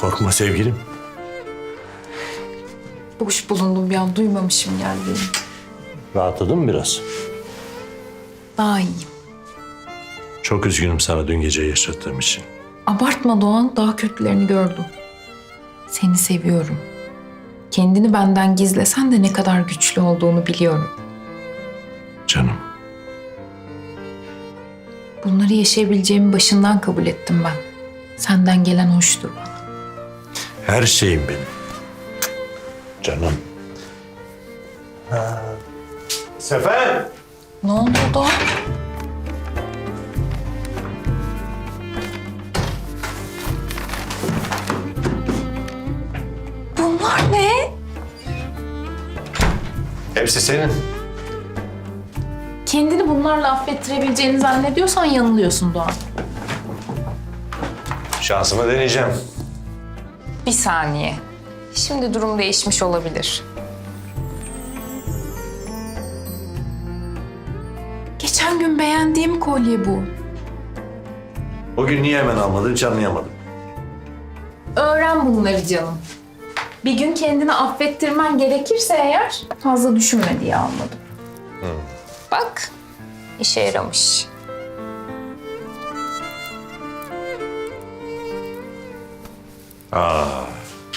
Korkma sevgilim. Boş bulundum bir an duymamışım geldiğini. Rahatladın mı biraz? Daha iyiyim. Çok üzgünüm sana dün gece yaşattığım için. Abartma Doğan daha kötülerini gördüm. Seni seviyorum. Kendini benden gizlesen de ne kadar güçlü olduğunu biliyorum. Canım. Bunları yaşayabileceğimi başından kabul ettim ben. Senden gelen hoştur bana. Her şeyim benim. Canım. Sefer! Ne oldu Doğan? Bunlar ne? Hepsi senin. Kendini bunlarla affettirebileceğini zannediyorsan yanılıyorsun Doğan. Şansımı deneyeceğim. Bir saniye. Şimdi durum değişmiş olabilir. Geçen gün beğendiğim kolye bu. O gün niye hemen almadın hiç anlayamadım. Öğren bunları canım. Bir gün kendini affettirmen gerekirse eğer fazla düşünme diye almadım. Bak işe yaramış.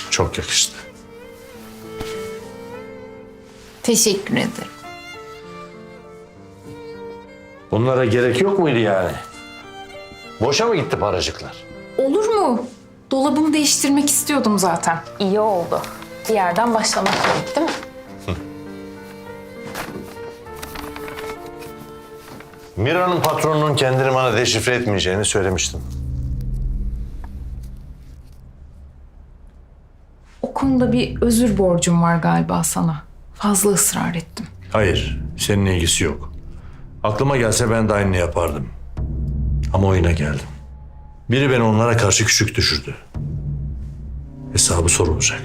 Çok yakıştı. Teşekkür ederim. Bunlara gerek yok muydu yani? Boşa mı gitti paracıklar? Olur mu? Dolabımı değiştirmek istiyordum zaten. İyi oldu. Bir yerden başlamak gerek değil mi? Mira'nın patronunun kendini bana deşifre etmeyeceğini söylemiştim. O konuda bir özür borcum var galiba sana. Fazla ısrar ettim. Hayır, senin ilgisi yok. Aklıma gelse ben de aynını yapardım. Ama oyuna geldim. Biri beni onlara karşı küçük düşürdü. Hesabı sorulacak.